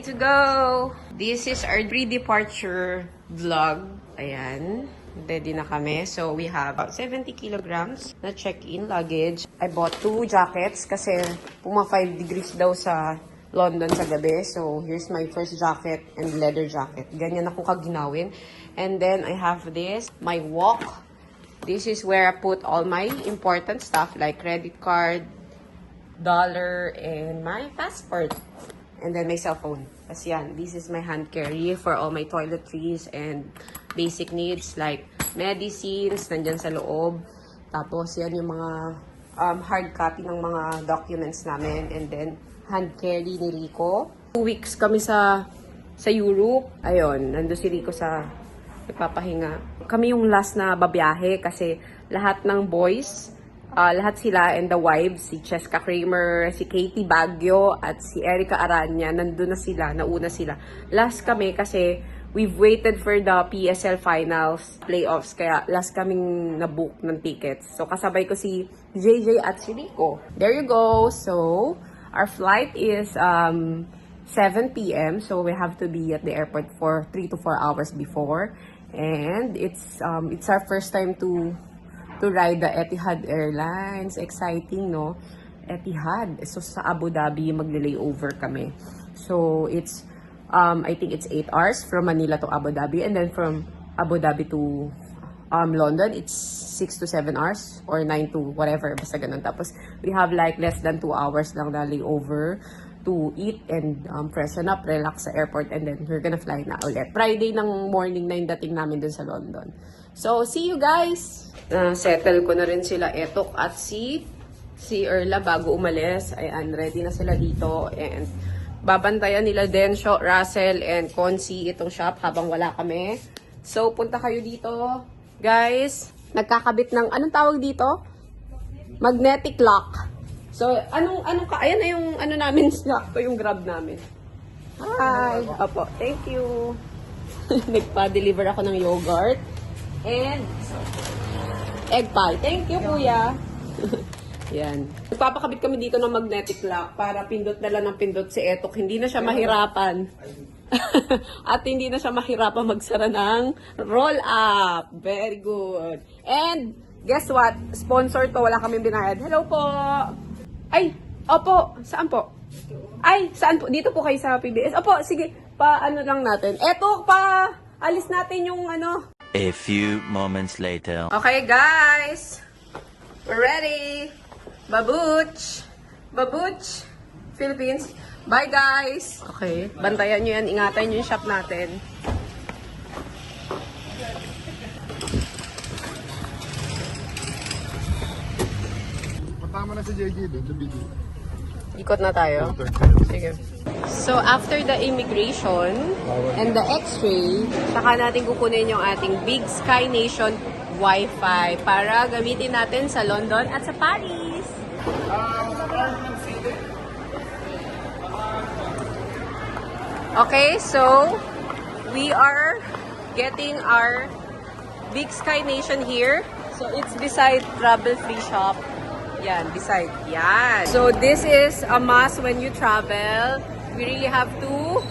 To go! This is our pre-departure vlog. Ayan. Ready na kami. So, we have about 70 kilograms na check-in luggage. I bought two jackets kasi puma 5 degrees daw sa London sa gabi. So, here's my first jacket and leather jacket. Ganyan akong kaginawin. And then, I have this, my walk. This is where I put all my important stuff like credit card, dollar, and my passport. And then my cell phone. Kasi yan, this is my hand carry for all my toiletries and basic needs like medicines, nandyan sa loob. Tapos yan yung mga um, hard copy ng mga documents namin. And then hand carry ni Rico. Two weeks kami sa sa Europe. Ayun, nando si Rico sa nagpapahinga. Kami yung last na babiyahe kasi lahat ng boys Ah, lahat sila and the wives, si Cheska Kramer, si Katie Baguio, at si Erica Aranya, nandun na sila, nauna sila. Last kami kasi we've waited for the PSL finals, playoffs, kaya last kaming nabook ng tickets. So kasabay ko si JJ at si Rico. There you go. So, our flight is um, 7 p.m. So we have to be at the airport for 3 to 4 hours before. And it's um, it's our first time to to ride the Etihad Airlines. Exciting, no? Etihad. So, sa Abu Dhabi, magle-layover kami. So, it's, um, I think it's 8 hours from Manila to Abu Dhabi. And then from Abu Dhabi to um, London, it's 6 to 7 hours or 9 to whatever. Basta ganun. Tapos, we have like less than 2 hours lang na layover to eat and um, freshen up, relax sa airport, and then we're gonna fly na ulit. Friday ng morning na yung dating namin dun sa London. So, see you guys! Uh, settle ko na rin sila Etok at si si Erla bago umalis. Ayan, ready na sila dito. And babantayan nila Densho, Russell, and Consi itong shop habang wala kami. So, punta kayo dito. Guys, nagkakabit ng, anong tawag dito? Magnetic lock. So, anong, anong, ka, ayan na yung, ano namin, sakto yung grab namin. Hi! Opo, thank you. Nagpa-deliver ako ng yogurt. And, egg pie. Thank you, kuya. Yan. Nagpapakabit kami dito ng magnetic lock para pindot na lang ng pindot si Etok. Hindi na siya mahirapan. At hindi na siya mahirapan magsara ng roll up. Very good. And, guess what? Sponsor to. Wala kaming binayad. Hello po. Ay, opo. Saan po? Ay, saan po? Dito po kayo sa PBS. Opo, sige. Pa, ano lang natin. Eto, pa, alis natin yung ano, A few moments later. Okay, guys. We're ready. Babuch. Babuch. Philippines. Bye, guys. Okay. Bantayan nyo yan. Ingatan nyo yung shop natin. Matama na si JJ doon. Ikot na tayo. Sige. So, after the immigration and the x-ray, saka natin kukunin yung ating Big Sky Nation Wi-Fi para gamitin natin sa London at sa Paris. Okay, so we are getting our Big Sky Nation here. So it's beside Travel Free Shop. Yan, beside. Yan. So this is a must when you travel. We really have to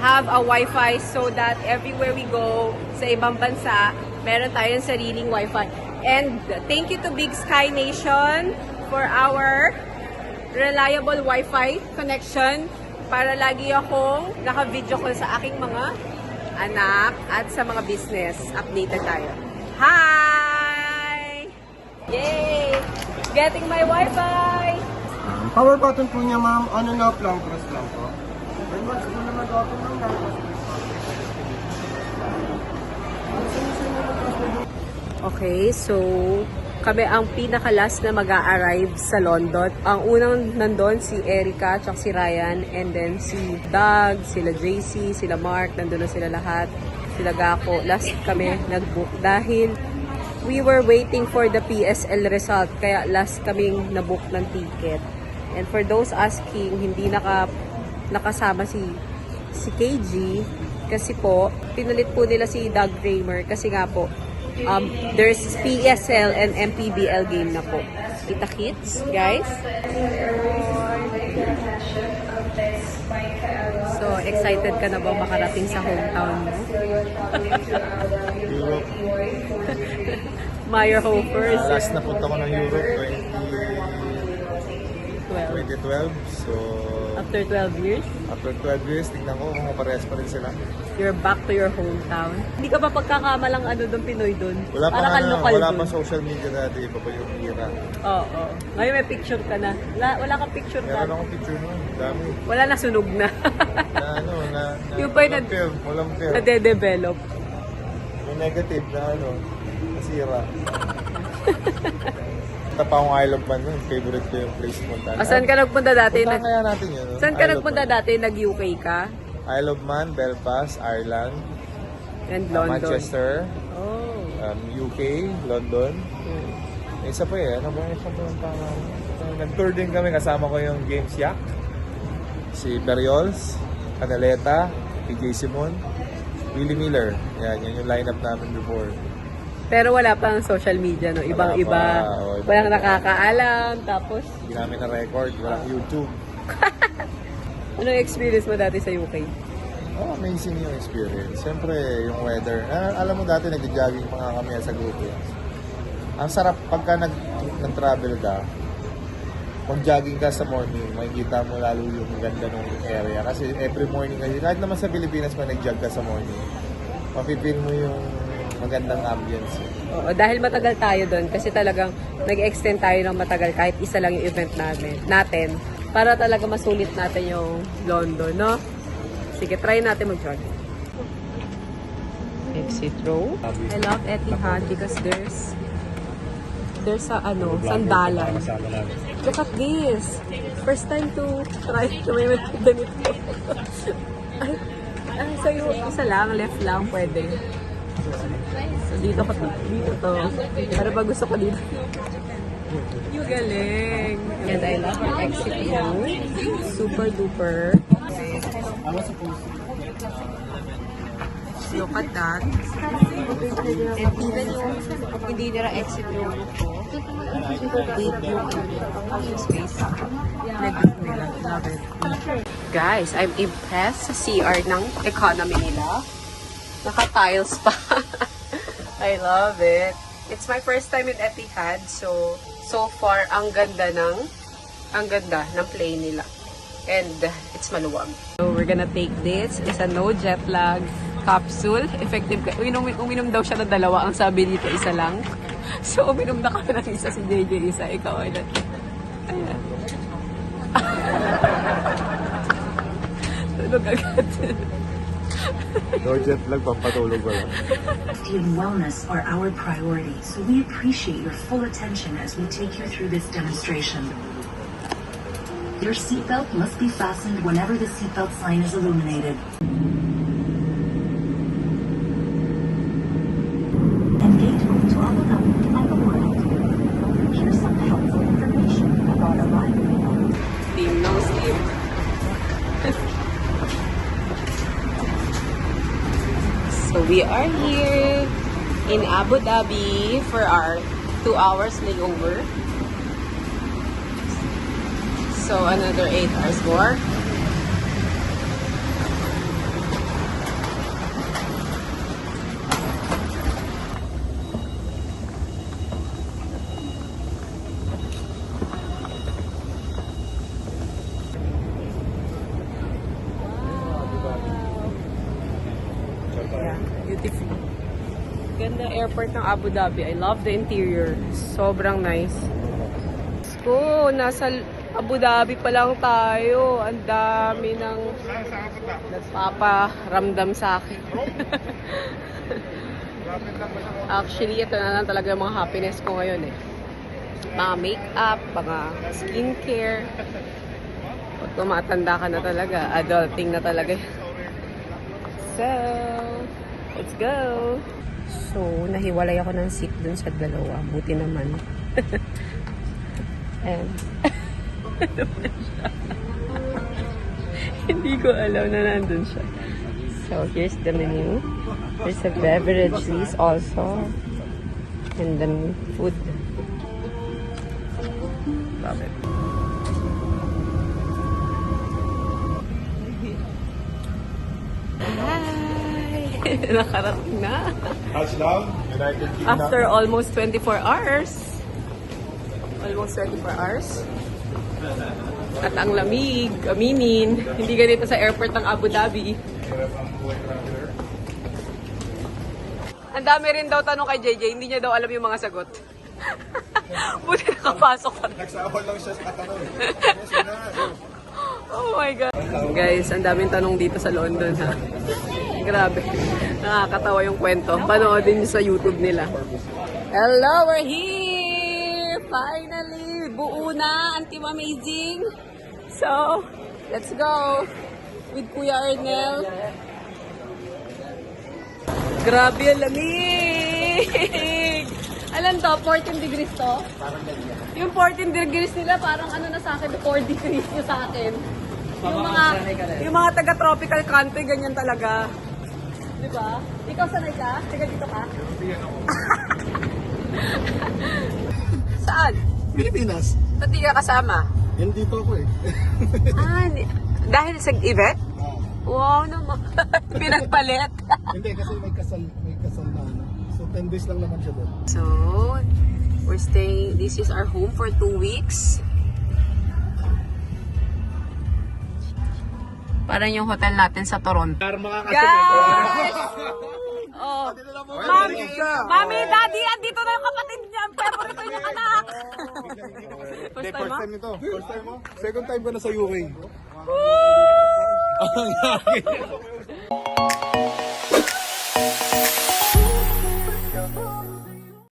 have a Wi-Fi so that everywhere we go sa ibang bansa, meron tayong sariling Wi-Fi. And thank you to Big Sky Nation for our reliable Wi-Fi connection para lagi akong naka-video call sa aking mga anak at sa mga business. Updated tayo. Hi! Yay! Getting my Wi-Fi! Power button po niya ma'am, ano na lang, press lang po. Very much po naman open lang lang. Okay, so kami ang pinaka-last na mag arrive sa London. Ang unang nandun si Erica at si Ryan and then si Doug, sila JC, sila Mark, nandun na sila lahat. Sila Gako. Last kami nag-book dahil we were waiting for the PSL result kaya last kaming nabook ng ticket. And for those asking, hindi naka nakasama si si KG kasi po pinulit po nila si Doug Kramer kasi nga po um, there's PSL and MPBL game na po. Kita kits, guys. So, excited ka na ba makarating sa hometown mo? Europe. Meyerhofer, Last na punta ko ng Europe 20, 12. 2012. So, After 12 years, after 12 years, tingnan ko kung parehas pa rin sila. you're back to your hometown. Hindi ka ba pagkakamalang ano doon Pinoy doon? Wala pa Parang ano, wala dun. pa social media dati, iba pa yung era. Oo. Ngayon may picture ka na. Wala, wala kang picture ka. Meron akong picture nun, dami. Wala na sunog na. Na ano, na, na Yung pa yung walang nad- film, walang film. Nade-develop. Yung negative na ano, nasira. Punta pa akong Isle of Man nun, favorite ko yung place punta. Ah, saan ka nagpunta dati? Punta kaya natin yun. no? saan ka Isle of nagpunta Man. dati? Nag-UK ka? Isle of Man, Belfast, Ireland, And uh, London. Manchester, Oh. um, UK, London. Hmm. May Isa pa eh, ano ba yung isa pa yung tama? Nag-tour din kami, kasama ko yung James Yak, si Berriols, Canaleta, PJ Simon, Willie Miller. Yan, yan yung lineup namin before. Pero wala pang social media, no? Ibang-iba. pa. Walang nakakaalam. Tapos, Hindi namin na-record, walang YouTube. ano experience mo dati sa UK? Oh, amazing yung experience. Siyempre, yung weather. Ah, alam mo dati, nag-jogging nga kami sa grupo. Ang sarap pagka nag, nag-travel ka, mag-jogging ka sa morning, makikita mo lalo yung ganda ng area. Kasi every morning, kasi kahit naman sa Pilipinas pa nag-jog ka sa morning, mapipil mo yung magandang ambience. Oo, dahil matagal tayo doon kasi talagang nag-extend tayo ng matagal kahit isa lang yung event namin, natin para talaga masulit natin yung London, no? Sige, try natin mag-jogging. Exit row. I love Etihad because there's there's a ano, sandalan. Look at this. First time to try to may ganito. ay, ay, yung isa lang, left lang, pwede. Dito to. Dito to. Para pag gusto ko dito. Yung galing. And I love our exit row. Super duper. Look at that. And even yung hindi nila exit row ko, big yung yung space. Nag-group nila. Love it. Guys, I'm impressed sa CR ng economy nila. Naka-tiles pa. I love it. It's my first time in Etihad, so so far ang ganda ng ang ganda ng plane nila. And uh, it's maluwag. So we're gonna take this. It's a no jet lag capsule. Effective. Uminom, uminom daw siya ng dalawa. Ang sabi dito, isa lang. So uminom na kami ng isa si JJ isa. Ikaw ay Ayan. Tulog agad. Jet lag, wala. Safety and wellness are our priority, so we appreciate your full attention as we take you through this demonstration. Your seatbelt must be fastened whenever the seatbelt sign is illuminated. We are here in Abu Dhabi for our two hours layover. So another eight hours more. Airport ng Abu Dhabi. I love the interior. Sobrang nice. Ko, nasa Abu Dhabi pa lang tayo. Ang dami ng nagpaparamdam sa akin. Actually, ito na lang talaga yung mga happiness ko ngayon eh. Mga makeup, mga skincare. Pag tumatanda ka na talaga, adulting na talaga. So, let's go! So, nahiwalay ako ng seat dun sa dalawa. Buti naman. And, hindi ko alam na nandun siya. So, here's the menu. There's a beverage list also. And then food. Love it. Nakarating na. Touchdown, United Kingdom. After almost 24 hours. Almost 24 hours. At ang lamig, aminin. Hindi ganito sa airport ng Abu Dhabi. Ang dami rin daw tanong kay JJ, hindi niya daw alam yung mga sagot. Buti nakapasok pa. Nagsahol lang siya sa katanong. Oh my God. Guys, ang daming tanong dito sa London ha. Grabe. Nakakatawa yung kwento. Panoodin niyo sa YouTube nila. Hello, we're here! Finally! Buo na ang Team Amazing! So, let's go! With Kuya Arnel. Grabe ang lamig! Alam to, 14 degrees to? Parang ganyan. Yung 14 degrees nila, parang ano na sa akin, 4 degrees na sa akin. Yung mga, yung mga taga-tropical country, ganyan talaga. Di ba? Ikaw sanay ka? Taga dito ka? Saan? Pilipinas. Ba't di ka kasama? Yan dito ako eh. ah, dahil sa event? Wow naman. Pinagpalit. Hindi, kasi may kasal, may kasal na ano. So 10 days lang naman siya doon. So, we're staying, this is our home for two weeks. Parang yung hotel natin sa Toronto. Guys! Oh. Mami, Mami, Daddy, andito na yung kapatid niya. Ang favorite niya anak. First time first mo? time nito. First time mo? Second time ko na sa UK.